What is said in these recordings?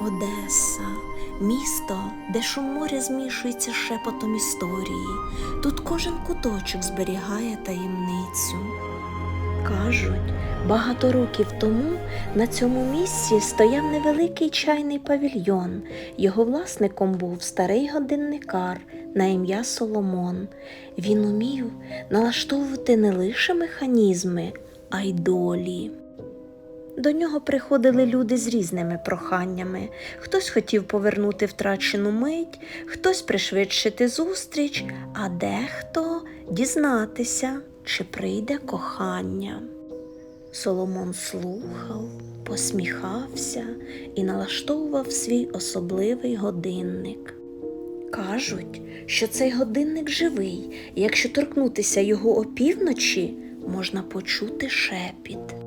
Одеса, місто, де шум моря змішується шепотом історії. Тут кожен куточок зберігає таємницю. Кажуть, багато років тому на цьому місці стояв невеликий чайний павільйон. Його власником був старий годинникар на ім'я Соломон. Він умів налаштовувати не лише механізми, а й долі. До нього приходили люди з різними проханнями. Хтось хотів повернути втрачену мить, хтось пришвидшити зустріч, а дехто дізнатися, чи прийде кохання. Соломон слухав, посміхався і налаштовував свій особливий годинник. Кажуть, що цей годинник живий, і якщо торкнутися його опівночі, можна почути шепіт.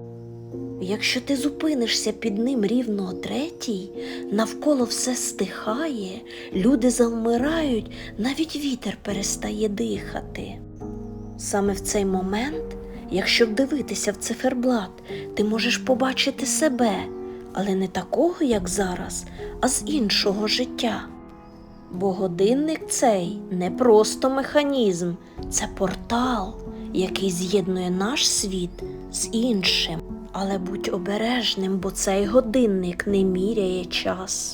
Якщо ти зупинишся під ним рівно о третій, навколо все стихає, люди завмирають, навіть вітер перестає дихати. Саме в цей момент, якщо вдивитися в циферблат, ти можеш побачити себе, але не такого, як зараз, а з іншого життя. Бо годинник цей не просто механізм, це портал, який з'єднує наш світ з іншим. Але будь обережним, бо цей годинник не міряє час.